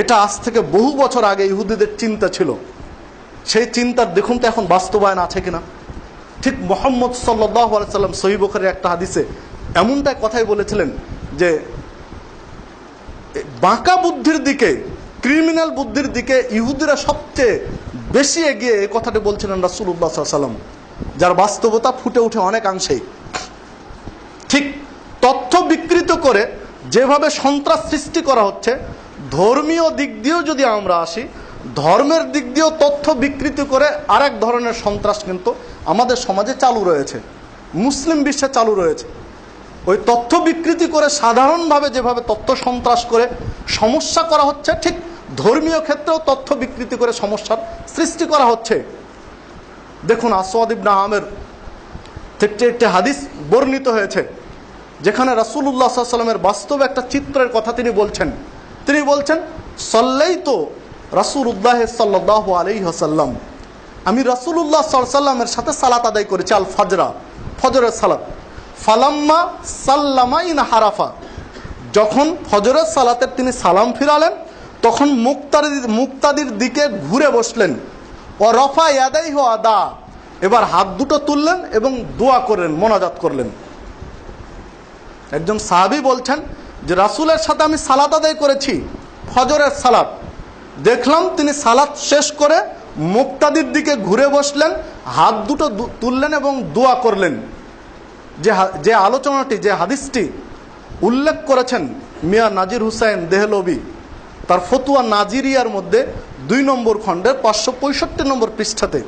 এটা আজ থেকে বহু বছর আগে ইহুদিদের চিন্তা ছিল। সেই চিন্তার দেখুন তো এখন বাস্তবায়ন আছে কিনা। ঠিক মোহাম্মদ সাল্লাহ সাল্লাম সহিবখরের একটা হাদিসে এমনটাই কথাই বলেছিলেন যে বাঁকা বুদ্ধির দিকে, ক্রিমিনাল বুদ্ধির দিকে ইহুদিরা সবচেয়ে বেশি এগিয়ে এই কথাটি বলছিলেন রাসুল্লাহ সাল্লাম, যার বাস্তবতা ফুটে উঠে অনেকাংশেই। ঠিক তথ্য বিকৃত করে যেভাবে সন্ত্রাস সৃষ্টি করা হচ্ছে ধর্মীয় দিক দিয়েও যদি আমরা আসি, ধর্মের দিক দিয়েও তথ্য বিকৃত করে আরেক ধরনের সন্ত্রাস কিন্তু আমাদের সমাজে চালু রয়েছে। মুসলিম বিশ্বে চালু রয়েছে। ওই তথ্য বিকৃতি করে সাধারণভাবে যেভাবে তথ্য সন্ত্রাস করে সমস্যা করা হচ্ছে, ঠিক ধর্মীয় ক্ষেত্রেও তথ্য বিকৃতি করে সমস্যার সৃষ্টি করা হচ্ছে। দেখুন, আসওয়াদ ইবনা আমের থেকে একটি হাদিস বর্ণিত হয়েছে, যেখানে রাসুল্লাহ সাল্লামের বাস্তব একটা চিত্রের কথা তিনি বলছেন। তিনি বলছেন সল্লাই তো রাসুল উল্লাহ সাল্লাহ আলি হাসাল্লাম আমি রাসুল্লাহ সাল্লামের সাথে সালাত আদায় করেছি আল ফাজরা ফজরের সালাত। ফালাম্মা সাল্লামা ইন হারাফা। যখন ফজরের সালাতের তিনি সালাম ফিরালেন, তখন মুক্তাদির মুক্তাদির দিকে ঘুরে বসলেন। ও রফা ইয়াদাই হো আদা। এবার হাত দুটো তুললেন এবং দোয়া করলেন, মোনাজাত করলেন। একজন সাহাবি বলছেন যে রাসুলের সাথে আমি সালাত আদায় করেছি, ফজরের সালাত। দেখলাম তিনি সালাত শেষ করে মুক্তাদির দিকে ঘুরে বসলেন, হাত দুটো তুললেন এবং দোয়া করলেন। যে যে আলোচনাটি, যে হাদিসটি উল্লেখ করেছেন মিয়া নাজির হুসাইন দেহলবি তার ফতুয়া নাজিরিয়ার মধ্যে দুই নম্বর খণ্ডের পাঁচশো পঁয়ষট্টি নম্বর পৃষ্ঠাতে।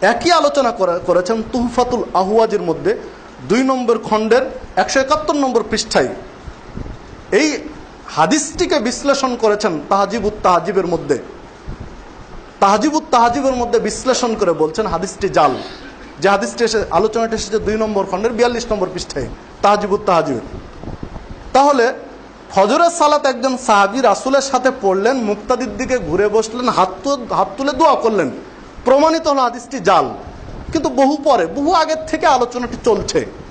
একই আলোচনা করে- করেছেন তুহফাতুল আহুয়াজের মধ্যে দুই নম্বর খণ্ডের একশো একাত্তর নম্বর পৃষ্ঠায়। এই হাদিসটিকে বিশ্লেষণ করেছেন তাহাজিবুত তাহাজিবের মধ্যে। তাহাজিবুত তাহাজিবের মধ্যে বিশ্লেষণ করে বলছেন হাদিসটি জাল। যে হাদিসটি এসে, আলোচনাটি এসেছে দুই নম্বর খণ্ডের, বিয়াল্লিশ নম্বর পৃষ্ঠায় তাহাজিবুত তাহাজিবের। তাহলে ফজরের সালাত একজন সাহাবি রাসুলের সাথে পড়লেন, মুক্তাদির দিকে ঘুরে বসলেন, হাত হাত তুলে দোয়া করলেন। প্রমাণিত হলো হাদিসটি জাল। কিন্তু বহু পরে, বহু আগের থেকে আলোচনাটি চলছে।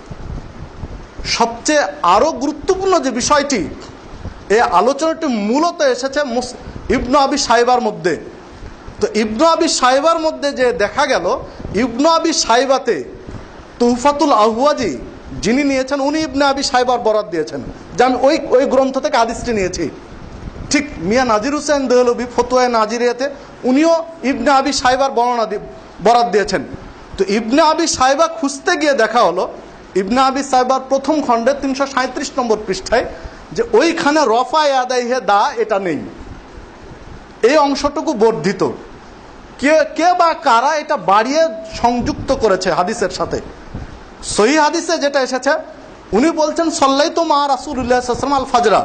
সবচেয়ে আরও গুরুত্বপূর্ণ যে বিষয়টি এই আলোচনাটি মূলত এসেছে ইবনু আবি সাহেবার মধ্যে। তো ইবনু আবি সাহেবার মধ্যে যে দেখা গেল, ইবনু আবি সাহেবাতে তুহফাতুল আহুয়াজি যিনি নিয়েছেন, উনি ইবনে আবি সাহেবার বরাদ দিয়েছেন। যে আমি ওই ওই গ্রন্থ থেকে আদিসটি নিয়েছি। ঠিক মিয়া নাজির হুসেন দেহলবি ফতুয়া নাজিরিয়াতে উনিও ইবনে আবি সাহেবার বর্ণনা বরাদ দিয়েছেন। তো ইবনে আবি সাহেবা খুঁজতে গিয়ে দেখা হলো ইবনে আবি সাহেবার প্রথম খণ্ডে তিনশো সাঁত্রিশ নম্বর পৃষ্ঠায় যে ওইখানে রফা আদায় হে দা, এটা নেই। এই অংশটুকু বর্ধিত। কে কে বা কারা এটা বাড়িয়ে সংযুক্ত করেছে হাদিসের সাথে? সহি হাদিসে যেটা এসেছে, উনি বলছেন সল্লাই তো মা রাসুল্লাহাম আল ফাজরা।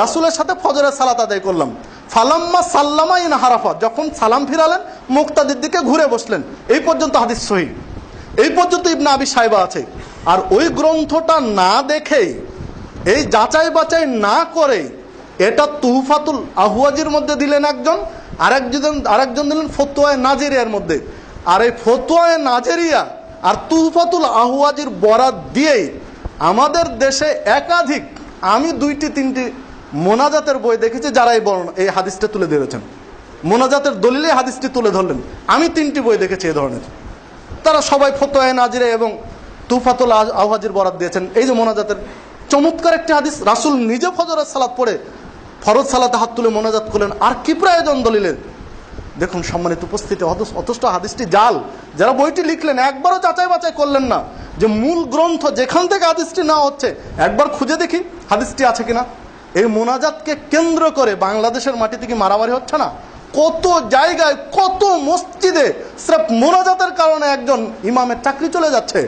রাসুলের সাথে ফজরের সালাত আদায় করলাম। ফালাম্মা সাল্লামা ইন হারাফা, যখন সালাম ফিরালেন, মুক্তাদির দিকে ঘুরে বসলেন। এই পর্যন্ত হাদিস সহি। এই পর্যন্ত ইবনা আবি সাহেবা আছে। আর ওই গ্রন্থটা না দেখেই এই যাচাই বাছাই না করে, এটা তুহফাতুল আহুয়াজির মধ্যে দিলেন একজন, আরেকজন আরেকজন দিলেন ফতোয়ায় নাজেরিয়ার মধ্যে। আর এই ফতোয়ায় নাজেরিয়া আর তুহফাতুল আহুয়াজির বরাত দিয়েই আমাদের দেশে একাধিক, আমি দুইটি, তিনটি মোনাজাতের বই দেখেছি যারা এই বর্ণ, এই হাদিসটা তুলে ধরেছেন। মোনাজাতের দলিলে হাদিসটি তুলে ধরলেন। আমি তিনটি বই দেখেছি এই ধরনের। তারা সবাই ফতোয়া নাজিরে এবং তুফাতুল আওয়াজের বরাদ দিয়েছেন। এই যে মোনাজাতের চমৎকার একটি হাদিস, রাসুল নিজে ফজরের সালাত পড়ে ফরজ সালাতে হাত তুলে মোনাজাত করলেন। আর কি প্রয়োজন দলিলের? দেখুন, সম্মানিত উপস্থিতি, অথচ হাদিসটি জাল। যারা বইটি লিখলেন, একবারও যাচাই বাছাই করলেন না। যে মূল গ্রন্থ যেখান থেকে হাদিসটি না হচ্ছে, একবার খুঁজে দেখি হাদিসটি আছে কিনা। এই মোনাজাতকে কেন্দ্র করে বাংলাদেশের মাটিতে কি মারামারি হচ্ছে না? কত জায়গায়, কত মসজিদে স্রেফ মোনাজাতের কারণে একজন ইমামের চাকরি চলে যাচ্ছে।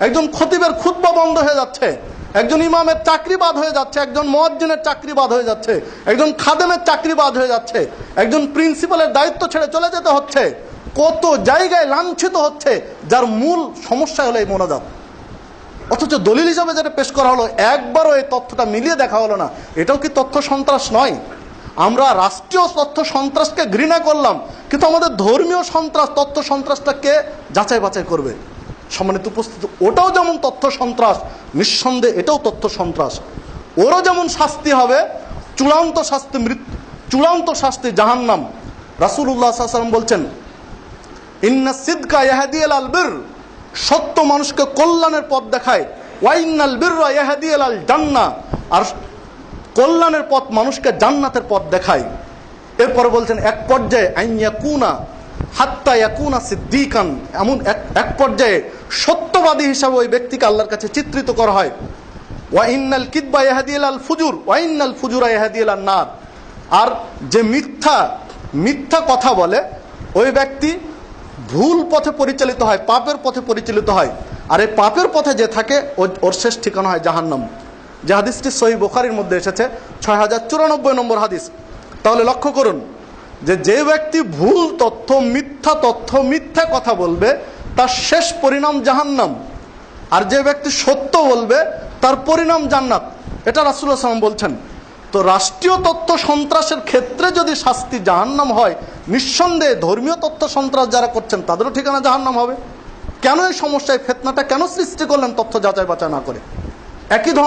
একজন খতিবের খুতবা বন্ধ হয়ে যাচ্ছে। একজন ইমামের চাকরি বাদ হয়ে যাচ্ছে, একজন মহাজ্জিনের চাকরি বাদ হয়ে যাচ্ছে, একজন খাদেমের চাকরি বাদ হয়ে যাচ্ছে, একজন প্রিন্সিপালের দায়িত্ব ছেড়ে চলে যেতে হচ্ছে। কত জায়গায় লাঞ্ছিত হচ্ছে, যার মূল সমস্যা হলো এই মোনাজাত। অথচ দলিল হিসাবে যেটা পেশ করা হলো, একবারও এই তথ্যটা মিলিয়ে দেখা হলো না। এটাও কি তথ্য সন্ত্রাস নয়? আমরা রাষ্ট্রীয় তথ্য সন্ত্রাসকে ঘৃণা করলাম, কিন্তু আমাদের ধর্মীয় সন্ত্রাস, তথ্য সন্ত্রাসটাকে যাচাই বাছাই করবে? সম্মানিত উপস্থিতি, ওটাও যেমন তথ্য সন্ত্রাস, নিঃসন্দেহে এটাও তথ্য সন্ত্রাস। ওরও যেমন শাস্তি হবে, চূড়ান্ত শাস্তি মৃত্যু চূড়ান্ত শাস্তি জাহান্নাম। রাসুল্লাহ সাল্লাম বলছেন, ইন্না সিদ্কা ইয়াহাদিয়াল আল বীর সত্য মানুষকে কল্যাণের পথ দেখায়। ওয়াইনাল বীর ইয়াহাদিয়াল আল জান্না, আর কল্যাণের পথ মানুষকে জান্নাতের পথ দেখায়। এরপরে বলছেন, এক পর্যায়ে আইয়া কুনা হাত্তা ইয়াকুনা সিদ্দিকান এমন এক এক পর্যায়ে সত্যবাদী হিসাবে ওই ব্যক্তিকে আল্লাহর কাছে চিত্রিত করা হয়। ওয়াইনাল কিদবা ইয়াহাদিয়াল আল ফুজুর ওয়াইনাল ফুজুরা ইয়াহাদিয়াল আল নার। আর যে মিথ্যা মিথ্যা কথা বলে, ওই ব্যক্তি ভুল পথে পরিচালিত হয়, পাপের পথে পরিচালিত হয়। আর এই পাপের পথে যে থাকে, ওর শেষ ঠিকানা হয় জাহান্নাম। যে হাদিসটি সহি বোখারির মধ্যে এসেছে ছয় হাজার চুরানব্বই নম্বর হাদিস। তাহলে লক্ষ্য করুন যে যে ব্যক্তি ভুল তথ্য, মিথ্যা তথ্য, মিথ্যা কথা বলবে তার শেষ পরিণাম জাহান্নাম। আর যে ব্যক্তি সত্য বলবে, তার পরিণাম জান্নাত। এটা রাসুল্লাহ সাল্লাম বলছেন। তো রাষ্ট্রীয় তথ্য সন্ত্রাসের ক্ষেত্রে যদি শাস্তি জাহান্নাম হয়, নিঃসন্দেহে ধর্মীয় তথ্য সন্ত্রাস যারা করছেন, তাদেরও ঠিকানা জাহান্নাম হবে। কেন এই সমস্যায়, ফেতনাটা কেন সৃষ্টি করলেন তথ্য যাচাই বাছাই না করে? একই